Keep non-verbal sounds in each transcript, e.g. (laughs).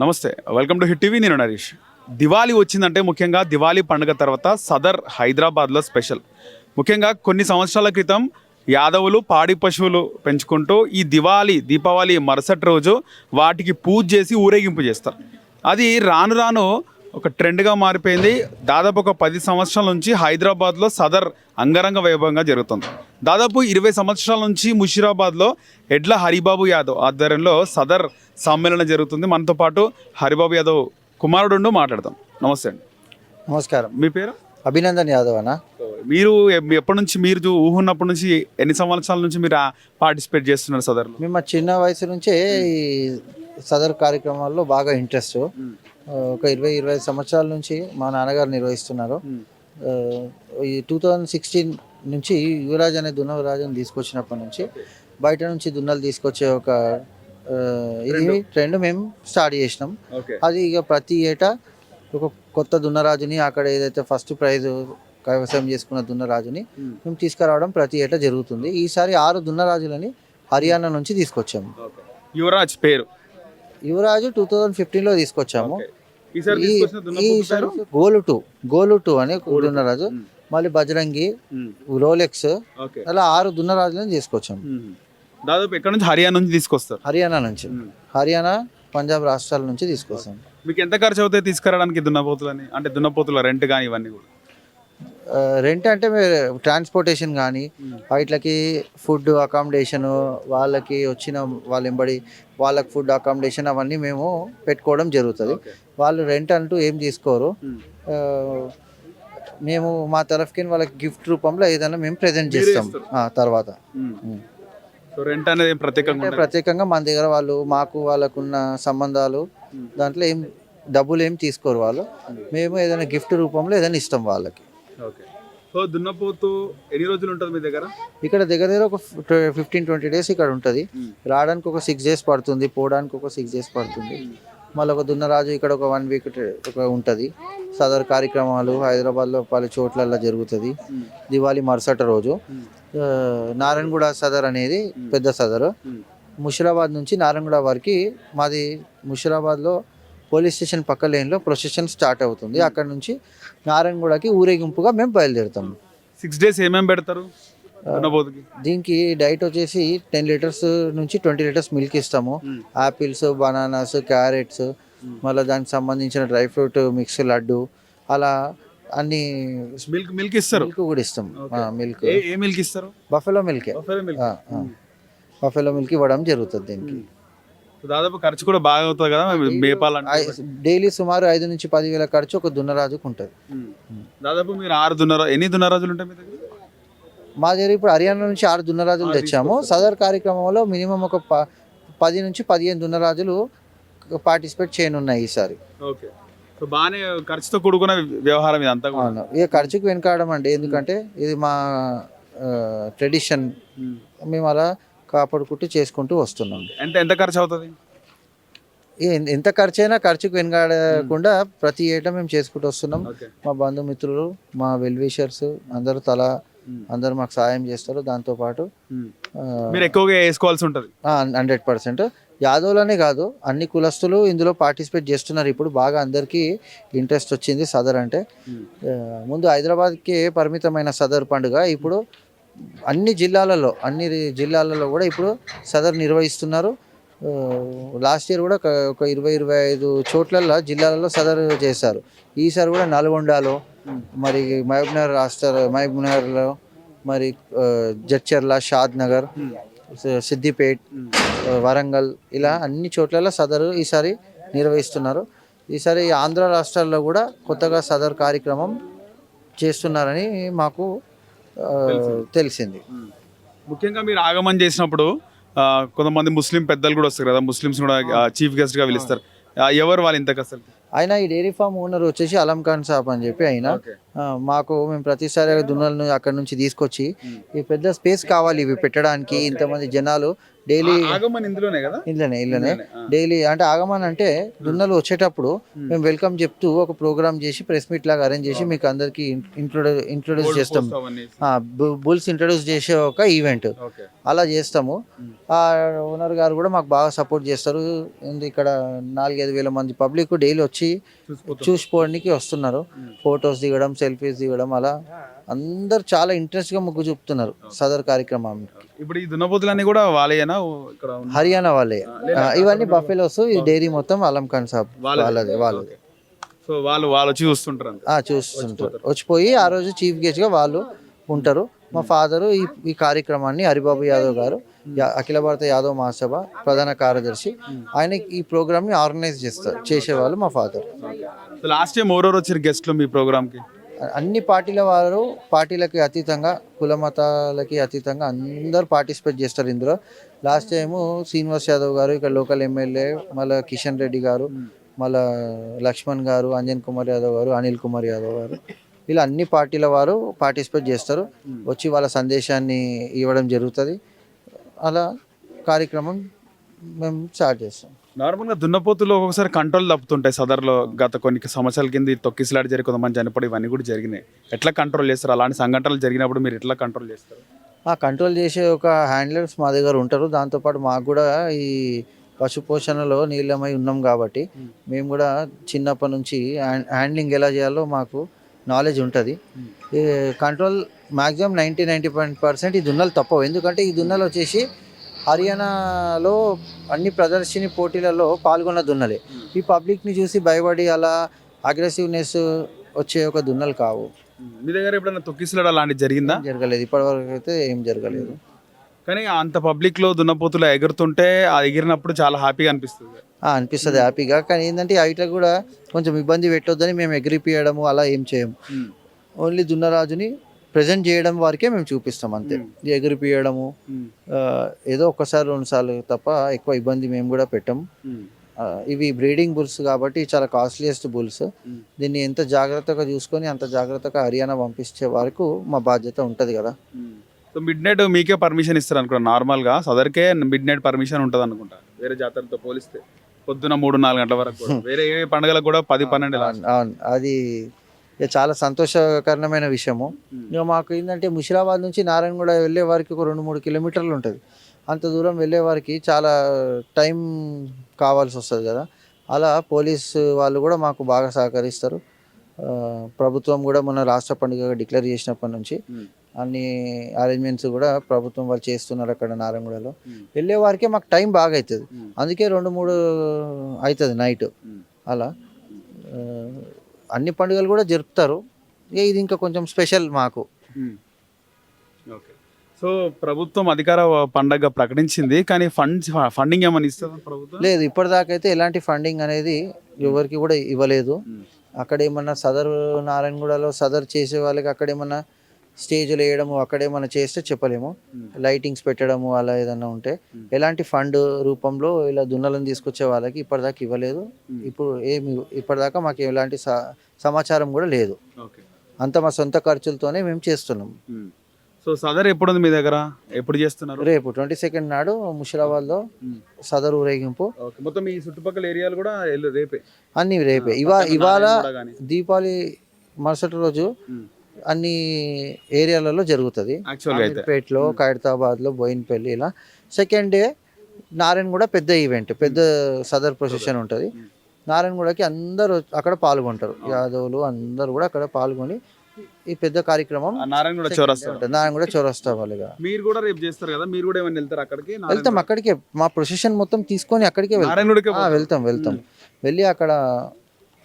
నమస్తే welcome to hit TV నేను నరేష్. దివాళీ వచ్చిందంటే ముఖ్యంగా దివాళీ పండుగ తర్వాత సదర్ హైదరాబాద్లో స్పెషల్. ముఖ్యంగా కొన్ని సంవత్సరాల క్రితం యాదవులు పాడి పశువులు పెంచుకుంటూ ఈ దివాళీ దీపావళి మరుసటి రోజు వాటికి పూజ చేసి ఊరేగింపు చేస్తారు. అది రాను రాను ఒక ట్రెండ్గా మారిపోయింది. దాదాపు ఒక పది సంవత్సరాల నుంచి హైదరాబాద్లో సదర్ అంగరంగ వైభవంగా జరుగుతుంది. దాదాపు ఇరవై సంవత్సరాల నుంచి ముషిరాబాద్లో ఎడ్ల హరిబాబు యాదవ్ ఆధ్వర్యంలో సదర్ సమ్మేళనం జరుగుతుంది. మనతో పాటు హరిబాబు యాదవ్ కుమారుడు మాట్లాడతాం నమస్తే అండి. నమస్కారం. మీ పేరు? అభినందన్ యాదవ్ అన్న. మీరు ఎప్పటి నుంచి మీరు ఊహున్నప్పటి నుంచి ఎన్ని సంవత్సరాల నుంచి మీరు పార్టిసిపేట్ చేస్తున్నారు సదర్లో? మేము మా చిన్న వయసు నుంచే ఈ సదర్ కార్యక్రమాల్లో బాగా ఇంట్రెస్ట్ ఒక ఇరవై ఇరవై ఐదు సంవత్సరాల నుంచి మా నాన్నగారు నిర్వహిస్తున్నారు. ఆ, ఈ టూ థౌజండ్ సిక్స్టీన్ నుంచి యువరాజ్ అనే దున్నరాజుని తీసుకొచ్చినప్పటి నుంచి బయట నుంచి దున్నలు తీసుకొచ్చే ఒక ఇది ట్రెండ్ మేము స్టార్ట్ చేసినాం. అది ఇక ప్రతి ఏటా ఒక కొత్త దున్నరాజుని అక్కడ ఏదైతే ఫస్ట్ ప్రైజ్ కైవసం చేసుకున్న దున్నరాజుని మేము తీసుకురావడం ప్రతి ఏటా జరుగుతుంది. ఈసారి ఆరు దున్నరాజులని హర్యానా నుంచి తీసుకొచ్చాము. యువరాజ్ పేరు. యువరాజు టూ థౌజండ్ ఫిఫ్టీన్లో తీసుకొచ్చాము. ఈసారి? గోలు టూ గోలు టూ అని దున్నరాజు. మళ్ళీ బజరంగి. రోలెక్స్ అలా ఆరు దున్నరాజులను తీసుకొచ్చాము. దాదాపు ఎక్కడ నుంచి? హర్యానా నుంచి తీసుకొస్తారు. హర్యానా నుంచి. హర్యానా పంజాబ్ రాష్ట్రాల నుంచి తీసుకొస్తాం. మీకు ఎంత ఖర్చు అవుతాయి తీసుకురావడానికి దున్నపోతులని? అంటే దున్నపోతుల రెంట్ కానీ ఇవన్నీ కూడా. రెంట్ అంటే ట్రాన్స్పోర్టేషన్ కానీ వీటికి ఫుడ్ అకామిడేషన్ వాళ్ళకి వచ్చిన వాళ్ళ ఎంబడి వాళ్ళకి ఫుడ్ అకామిడేషన్ అవన్నీ మేము పెట్టుకోవడం జరుగుతుంది. వాళ్ళు రెంట్ అంటూ ఏం తీసుకోరు. మ్మ్. మా తరఫుకి వాళ్ళకి గిఫ్ట్ రూపంలో ఏదైనా మేము ప్రజెంట్ చేస్తాం. తర్వాత. రెంట్ అనేది ప్రత్యేకంగా. ప్రత్యేకంగా మన దగ్గర వాళ్ళు మాకు వాళ్ళకున్న సంబంధాలు. దాంట్లో ఏం డబ్బులు ఏం తీసుకోరు వాళ్ళు. మేము. ఏదైనా గిఫ్ట్ రూపంలో ఏదైనా ఇస్తాం వాళ్ళకి. ఓకే. సో దున్నపోతు ఎన్ని రోజులు ఉంటుంది మీ దగ్గర? ఇక్కడ దగ్గర దగ్గర ఒక ఫిఫ్టీన్ ట్వంటీ డేస్ ఇక్కడ ఉంటుంది. రావడానికి ఒక సిక్స్ డేస్ పడుతుంది పోవడానికి ఒక సిక్స్ డేస్ పడుతుంది. మళ్ళీ ఒక దున్నరాజు ఇక్కడ ఒక వన్ వీక్ ఒక ఉంటుంది. సదర్ కార్యక్రమాలు హైదరాబాద్లో పలు చోట్లల్లో జరుగుతుంది. దివాళీ మరుసటి రోజు. నారాయణగూడ సదర్ అనేది పెద్ద సదరు. ముషిరాబాద్ నుంచి నారాయణగూడ వరకు మాది ముషిరాబాద్లో పోలీస్ స్టేషన్ పక్క లేన్లో ప్రొసెషన్ స్టార్ట్ అవుతుంది. అక్కడ నుంచి నారాయణగూడకి ఊరేగింపుగా మేము బయలుదేరుతాం సిక్స్ డేస్ ఏమేమి పెడతారు? దీనికి డైట్ వచ్చేసి టెన్ లీటర్స్ నుంచి ట్వంటీ లీటర్స్ మిల్క్ ఇస్తాము. యాపిల్స్ బనానాస్ క్యారెట్స్ మళ్ళీ దానికి సంబంధించిన డ్రై ఫ్రూట్ మిక్స్ లడ్డు అలా అన్ని మిల్క్ మిల్క్ ఇస్తారు. మిల్క్ కూడా ఇస్తాం మిల్క్ ఏ మిల్క్ ఇస్తారు? బఫెలో మిల్కే బఫెలో మిల్క్ బఫెలో మిల్క్ ఇవ్వడం జరుగుతుంది దీనికి. దాదాపు ఖర్చు కూడా బాగా అవుతుంది కదా మేపాలంటే డైలీ సుమారు ఐదు నుంచి పదివేల ఖర్చు ఒక దున్నరాజుకు ఉంటుంది. దాదాపు మీరు ఆరు దున్నర ఎన్ని దున్నరాజులు ఉంటాయి మీ దగ్గర? మా దగ్గర ఇప్పుడు హర్యానా నుంచి ఆరు దున్నరాజులు తెచ్చాము. సదర్ కార్యక్రమంలో మినిమం ఒక పది నుంచి పదిహేను దున్నరాజులు పార్టిసిపేట్ చేయనున్నాయి ఈసారి. ఓకే. సో బాగానే ఖర్చుతో కూడుకున్న వ్యవహారం కూడా. అవును. ఇక ఖర్చుకు వెనకాడడం అండి ఎందుకంటే ఇది మా ట్రెడిషన్. మేము అలా కాపాడుకుంటూ చేసుకుంటూ వస్తున్నాం. ఎంత ఎంత ఖర్చు అవుతుంది? ఏ- ఎంత ఖర్చు అయినా ఖర్చుకు వెనకాడకుండా ప్రతి ఏటా మేము చేసుకుంటూ వస్తున్నాం. మా బంధుమిత్రులు మా వెల్ విషర్స్ అందరూ తల. అందరూ మాకు సాయం చేస్తారు. దాంతోపాటు మ్మ్. మీరు ఎక్కువగా వేసుకోవాల్సి ఉంటుంది. Hundred percent. యాదవులనే కాదు అన్ని కులస్తులు ఇందులో పార్టిసిపేట్ చేస్తున్నారు. ఇప్పుడు బాగా అందరికీ ఇంట్రెస్ట్ వచ్చింది సదర్ అంటే. ముందు హైదరాబాద్కి పరిమితమైన సదర్ పండుగ. ఇప్పుడు అన్ని జిల్లాలలో అన్ని జిల్లాలలో కూడా ఇప్పుడు సదర్ నిర్వహిస్తున్నారు. లాస్ట్ ఇయర్ కూడా ఒక- ఇరవై ఇరవై ఐదు చోట్లల్లో జిల్లాలలో సదర్ చేశారు. ఈసారి కూడా నల్గొండలో మరి మహబూబ్నగర్ రాష్ట్ర మహబూబ్నగర్లో మరి జడ్చర్ల షాద్ నగర్ సిద్దిపేట్ వరంగల్ ఇలా అన్ని చోట్లలో సదరు ఈసారి నిర్వహిస్తున్నారు. ఈసారి ఆంధ్ర రాష్ట్రాల్లో కూడా కొత్తగా సదర్ కార్యక్రమం చేస్తున్నారని మాకు తెలిసింది. ముఖ్యంగా మీరు ఆగమన్ చేసినప్పుడు కొంతమంది ముస్లిం పెద్దలు కూడా వస్తారు కదా ముస్లిమ్స్ కూడా చీఫ్ గెస్ట్గా పిలుస్తారు. ఎవరు వాళ్ళు ఇంతకు అసలు? ఆయన ఈ డైరీ ఫామ్ ఓనర్ వచ్చేసి అలం ఖాన్ సాబ్ అని చెప్పి ఆయన మాకు మేము ప్రతిసారి దున్నలను అక్కడ నుంచి తీసుకొచ్చి ఈ పెద్ద స్పేస్ కావాలి ఇవి పెట్టడానికి ఇంతమంది జనాలు డైలీ ఆగమని ఇందులోనే కదా? ఇల్లనే ఇల్లనే ఇందులోనే, ఆ. డైలీ అంటే ఆగమన్ అంటే దున్నలు వచ్చేటప్పుడు మేము వెల్కమ్ చెప్తూ ఒక ప్రోగ్రామ్ చేసి ప్రెస్ మీట్ లాగా అరేంజ్ చేసి మీకు అందరికి ఇంట్రొడ్యూ ఇంట్రొడ్యూస్ చేస్తాం. బుల్స్ ఇంట్రొడ్యూస్ చేసే ఒక ఈవెంట్. ఓకే. అలా చేస్తాము. ఆ ఓనర్ గారు కూడా మాకు బాగా సపోర్ట్ చేస్తారు. ఇక్కడ నాలుగైదు వేల మంది పబ్లిక్ డైలీ వచ్చి చూసుకోవడానికి వస్తున్నారు. ఫొటోస్ దిగడం సెల్ఫీస్ దిగడం అలా. అందరు చాలా ఇంట్రెస్ట్గా మొగ్గు చూపుతున్నారు సదర్ కార్యక్రమం ఇప్పుడు ఈ దున్నపోతులన్నీ కూడా వాళ్ళేనా ఇక్కడ హర్యానా వాళ్ళే. ఇవన్నీ బఫెలోస్ ఈ డైరీ మొత్తం అలం ఖాన్ సాబ్ వాళ్ళదే. వాళ్ళది సో వాళ్ళు వాళ్ళు వచ్చి చూస్తుంటారు చూస్తుంటారు. వచ్చిపోయి ఆ రోజు చీఫ్ గెస్ట్గా వాళ్ళు ఉంటారు. మా ఫాదరు ఈ ఈ కార్యక్రమాన్ని హరిబాబు యాదవ్ గారు అఖిల భారత యాదవ్ మహాసభ ప్రధాన కార్యదర్శి. ఆయన ఈ ప్రోగ్రామ్ని ఆర్గనైజ్ చేస్తారు చేసేవాళ్ళు మా ఫాదర్. లాస్ట్ టైం ఎవరెవరు వచ్చారు గెస్ట్లు మీ ప్రోగ్రామ్కి అన్ని పార్టీల వారు పార్టీలకి అతీతంగా కుల మతాలకి అతీతంగా అందరు పార్టిసిపేట్ చేస్తారు ఇందులో. లాస్ట్ టైము శ్రీనివాస్ యాదవ్ గారు ఇక్కడ లోకల్ ఎమ్మెల్యే మళ్ళీ కిషన్ రెడ్డి గారు మళ్ళీ లక్ష్మణ్ గారు అంజన్ కుమార్ యాదవ్ గారు అనిల్ కుమార్ యాదవ్ గారు ఇలా అన్ని పార్టీల వారు పార్టిసిపేట్ చేస్తారు. వచ్చి వాళ్ళ సందేశాన్ని ఇవ్వడం జరుగుతుంది. అలా కార్యక్రమం మేము స్టార్ట్ చేస్తాం. నార్మల్గా దున్నపోతులు ఒక్కొక్కసారి కంట్రోల్ తప్పుతుంటాయి. సదర్లో గత కొన్ని సంవత్సరాల కింద ఈ తొక్కిసలాట జరిగి కొంతమంది చనిపోయి ఇవన్నీ కూడా జరిగినాయి. ఎట్లా కంట్రోల్ చేస్తారు? అలాంటి సంఘటనలు జరిగినప్పుడు మీరు ఎట్లా కంట్రోల్ చేస్తారు? ఆ కంట్రోల్ చేసే ఒక హ్యాండ్లర్స్ మా దగ్గర ఉంటారు. దాంతోపాటు మాకు కూడా ఈ పశు పోషణలో నీళ్ళమై ఉన్నాం కాబట్టి మేము. కూడా చిన్నప్పటి నుంచి హ్యాండ్- హ్యాండ్లింగ్ ఎలా చేయాలో మాకు నాలెడ్జ్ ఉంటుంది. ఈ control maximum ninety ninety percent ఈ దున్నలు తప్పవు. ఎందుకంటే ఈ దున్నలు వచ్చేసి హర్యానాలో అన్ని ప్రదర్శిని పోటీలలో పాల్గొన్న దున్నలే. ఈ పబ్లిక్ని చూసి భయపడి అలా అగ్రెసివ్నెస్ వచ్చే ఒక దున్నలు కావు. మీ దగ్గర ఎప్పుడైనా తొక్కిసలాట అలాంటిది జరిగిందా? జరగలేదు. ఇప్పటివరకు అయితే ఏం జరగలేదు. కానీ అంత పబ్లిక్లో దున్నపోతులు ఎగురుతుంటే ఆ ఎగిరినప్పుడు చాలా హ్యాపీగా అనిపిస్తుంది. అనిపిస్తుంది హ్యాపీగా. కానీ ఏంటంటే హైట్లో కూడా కొంచెం ఇబ్బంది పెట్టొద్దని మేము ఎగిరిపియడము అలా ఏం చేయము. ఓన్లీ దున్నరాజుని ప్రజెంట్ చేయడం వరకే మేము చూపిస్తాం అంతే. ఎగిరిపియడము ఏదో ఒక్కసారి రెండు సార్లు తప్ప ఎక్కువ ఇబ్బంది మేము కూడా పెట్టాము ఇవి బ్రీడింగ్ బుల్స్ కాబట్టి చాలా కాస్ట్లీయెస్ట్ బుల్స్. దీన్ని ఎంత జాగ్రత్తగా చూసుకొని అంత జాగ్రత్తగా హర్యానా పంపించే వరకు మా బాధ్యత ఉంటుంది కదా. సో మిడ్ నైట్ మీకే పర్మిషన్ ఇస్తారు అనుకుంటా నార్మల్గా సదర్కే మిడ్ నైట్ పర్మిషన్ ఉంటుంది అనుకుంటా వేరే జాతరతో పోలిస్తే. పొద్దున మూడు నాలుగు గంటల వరకు. (laughs) వేరే ఏ పండుగలకు కూడా పది పన్నెండు. అవును అది చాలా సంతోషకరమైన విషయము. ఇక మాకు ఏంటంటే ముషిరాబాద్ నుంచి నారాయణగూడ వెళ్ళే వారికి ఒక రెండు మూడు కిలోమీటర్లు ఉంటుంది. అంత దూరం వెళ్ళే వారికి చాలా టైం కావాల్సి వస్తుంది కదా. అలా పోలీస్ వాళ్ళు కూడా మాకు బాగా సహకరిస్తారు. ప్రభుత్వం కూడా మన రాష్ట్ర పండుగగా డిక్లేర్ చేసినప్పటి నుంచి. అన్ని అరేంజ్మెంట్స్ కూడా ప్రభుత్వం వాళ్ళు చేస్తున్నారు అక్కడ నారాయణగూడలో. వెళ్ళే వారికి మాకు టైం బాగా అవుతుంది. అందుకే రెండు మూడు అవుతుంది నైట్. అలా. అన్ని పండుగలు కూడా జరుపుతారు. ఇక ఇది ఇంకా కొంచెం స్పెషల్ మాకు. ఓకే. సో ప్రభుత్వం అధికార పండగ ప్రకటించింది కానీ ఫండ్స్ ఫండింగ్ ఏమైనా ఇస్తుందా ప్రభుత్వం? లేదు ఇప్పటిదాకా అయితే ఎలాంటి ఫండింగ్ అనేది ఎవరికి కూడా ఇవ్వలేదు. అక్కడ ఏమన్నా సదర్ నారాయణగూడలో సదర్ చేసే వాళ్ళకి అక్కడ ఏమన్నా స్టేజ్లు వేయడము అక్కడ ఏమన్నా చేస్తే చెప్పలేము. Hmm. లైటింగ్స్ పెట్టడము అలా ఏదన్నా ఉంటే. Hmm. ఎలాంటి ఫండ్ రూపంలో ఇలా దున్నలను తీసుకొచ్చే వాళ్ళకి ఇప్పటిదాకా ఇవ్వలేదు. Hmm. ఇప్పుడు ఏమి ఇప్పటిదాకా మాకు ఎలాంటి సమాచారం కూడా లేదు. ఓకే. అంత మా సొంత ఖర్చులతోనే మేము చేస్తున్నాం. సో సదర్ ఎప్పుడు ఉంది మీ దగ్గర? ఎప్పుడు చేస్తున్నారు? రేపు ట్వంటీ సెకండ్ నాడు ముషిరాబాద్లో సదర్ ఊరేగింపు. మొత్తం ఈ చుట్టుపక్కల ఏరియాలు కూడా రేపే? అన్ని రేపే. ఇవా ఇవాళ. దీపావళి మరుసటి రోజు. అన్ని ఏరియాలలో జరుగుతుంది. పేట్లో ఖైరతాబాద్లో బోయిన్పల్లి ఇలా. సెకండ్ డే నారాయణగూడ పెద్ద ఈవెంట్ పెద్ద సదర్ ప్రొసెషన్ ఉంటుంది. నారాయణగూడకి అందరూ అక్కడ పాల్గొంటారు. యాదవులు అందరూ కూడా అక్కడ పాల్గొని ఈ పెద్ద కార్యక్రమం నారాయణగూడ చౌరస్తా. నారాయణగూడ చౌరస్తా వాళ్ళుగా మీరు కూడా రేపు చేస్తారు కదా మీరు కూడా ఏమైనా వెళ్తారు అక్కడికి? వెళ్తాం అక్కడికే. మా ప్రొసెషన్ మొత్తం తీసుకొని అక్కడికే వెళ్తాం. వెళ్తాం వెళ్తాం. వెళ్ళి అక్కడ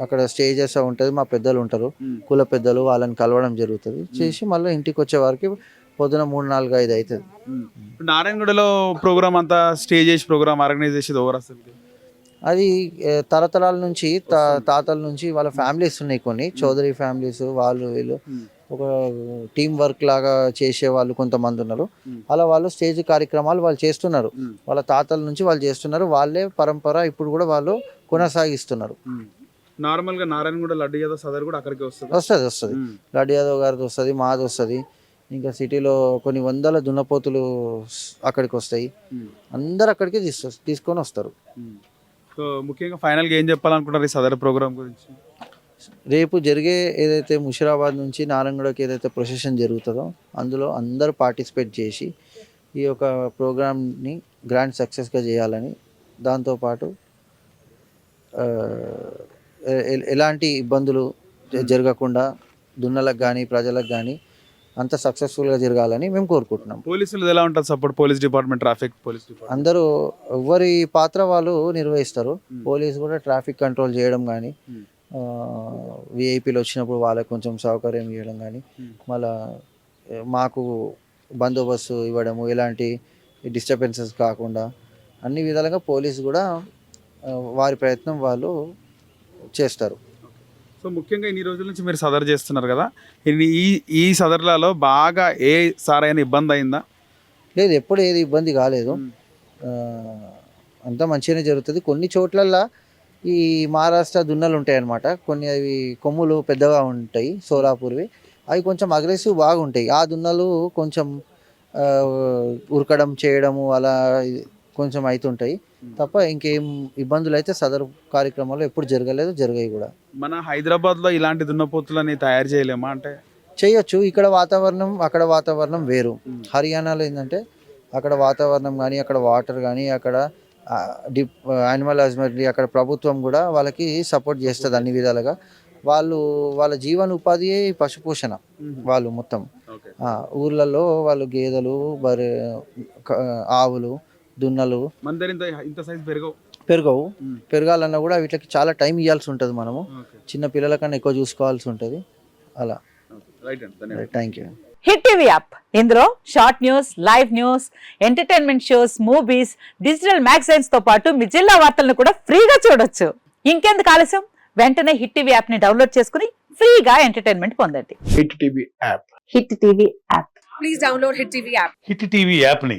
అక్కడ స్టేజెస్ ఉంటుంది మా పెద్దలు ఉంటారు. కుల పెద్దలు వాళ్ళని కలవడం జరుగుతుంది. చేసి మళ్ళీ ఇంటికి వచ్చే వారికి పొద్దున మూడు నాలుగు ఐదు అవుతుంది నారాయణగూడలో ప్రోగ్రామ్ అంతా స్టే చేసి ప్రోగ్రామ్ ఆర్గనైజ్ చేసేది ఓవర్ అసలు? అది తరతరాల నుంచి తా- తాతల నుంచి వాళ్ళ ఫ్యామిలీస్ ఉన్నాయి కొన్ని. చౌదరి ఫ్యామిలీస్ వాళ్ళు వీళ్ళు. ఒక టీం వర్క్ లాగా చేసే వాళ్ళు కొంతమంది ఉన్నారు. అలా వాళ్ళు స్టేజ్ కార్యక్రమాలు వాళ్ళు చేస్తున్నారు. వాళ్ళ తాతల నుంచి వాళ్ళు చేస్తున్నారు. వాళ్ళే పరంపర ఇప్పుడు కూడా వాళ్ళు కొనసాగిస్తున్నారు. నార్మల్గా నారాయణగూడ లడ్డు యాదవ్ సదర్ కూడా అక్కడికి వస్తుంది. వస్తుంది వస్తుంది. లడ్డు యాదవ్ గారిది వస్తుంది మాది వస్తుంది. ఇంకా సిటీలో కొన్ని వందల దున్నపోతులు అక్కడికి వస్తాయి. అందరు అక్కడికి తీసు తీసుకొని వస్తారు. సో ముఖ్యంగా ఫైనల్గా ఏం చెప్పాలనుకుంటారు ఈ సదర్ ప్రోగ్రామ్ గురించి? రేపు జరిగే ఏదైతే ముషిరాబాద్ నుంచి నారాయణగూడకి ఏదైతే ప్రొసెషన్ జరుగుతుందో అందులో అందరూ పార్టిసిపేట్ చేసి ఈ యొక్క ప్రోగ్రామ్ని గ్రాండ్ సక్సెస్గా చేయాలని దాంతోపాటు ఎలాంటి ఇబ్బందులు జరగకుండా దున్నలకు కానీ ప్రజలకు కానీ అంత సక్సెస్ఫుల్గా జరగాలని మేము కోరుకుంటున్నాం పోలీసులు ఎలా ఉంటుంది support police department traffic police అందరూ ఎవరి పాత్ర వాళ్ళు నిర్వహిస్తారు. పోలీసు కూడా ట్రాఫిక్ కంట్రోల్ చేయడం కానీ. విఐపీలు వచ్చినప్పుడు వాళ్ళకి కొంచెం సౌకర్యం ఇవ్వడం కానీ. మళ్ళా మాకు బందోబస్తు ఇవ్వడము ఎలాంటి డిస్టర్బెన్సెస్ కాకుండా అన్ని విధాలుగా పోలీసు కూడా వారి ప్రయత్నం వాళ్ళు చేస్తారు. సో ముఖ్యంగా ఇన్ని రోజుల నుంచి మీరు సదర్ చేస్తున్నారు కదా ఈ ఈ సదర్లలో బాగా ఏ సారైన ఇబ్బంది అయిందా? లేదు ఎప్పుడు ఏది ఇబ్బంది కాలేదు. అంతా మంచిగానే జరుగుతుంది. కొన్ని చోట్లల్లో ఈ మహారాష్ట్ర దున్నలు ఉంటాయి అన్నమాట కొన్ని అవి కొమ్ములు పెద్దగా ఉంటాయి సోలాపూర్వి. అవి కొంచెం అగ్రెసివ్ బాగుంటాయి. ఆ దున్నలు కొంచెం ఉరకడం చేయడము అలా కొంచెం అవుతుంటాయి తప్ప ఇంకేం ఇబ్బందులు అయితే సదరు కార్యక్రమాలు ఎప్పుడు జరగలేదు జరగాయి కూడా. మన హైదరాబాద్లో ఇలాంటి దున్నపోతులని తయారు చేయలేమా అంటే? చేయొచ్చు. ఇక్కడ వాతావరణం అక్కడ వాతావరణం వేరు. హర్యానాలో ఏంటంటే అక్కడ వాతావరణం కానీ అక్కడ వాటర్ కానీ అక్కడ డిప్ యానిమల్ హస్బెండరీ అక్కడ ప్రభుత్వం కూడా వాళ్ళకి సపోర్ట్ చేస్తుంది అన్ని విధాలుగా. వాళ్ళు వాళ్ళ జీవన ఉపాధి పశుపోషణ వాళ్ళు మొత్తం. ఊర్లలో వాళ్ళు గేదెలు బర్రె ఆవులు దున్నలు మన దగ్గర ఇంత ఇంత సైజ్ పెరగవు. పెరగవు. పెరగాలన్నా కూడా వీటికి చాలా టైం ఇవ్వాల్సి ఉంటుంది మనము. చిన్న పిల్లల కన్నా ఎక్కువ చూసుకోవాల్సి ఉంటుంది. అలా. రైట్ అండి ధన్యవాదాలు. Thank you hit TV app ఇందులో short news live news entertainment shows movies digital మ్యాగజైన్స్తో పాటు మీ జిల్లా వార్తలను కూడా ఫ్రీగా చూడొచ్చు. ఇంకెందుకు ఆలస్యం? వెంటనే హిట్ టీవీ యాప్ని డౌన్లోడ్ చేసుకుని ఫ్రీగా ఎంటర్టైన్మెంట్ పొందండి. Hit TV app hit TV app please download Hit TV app. Hit TV యాప్ని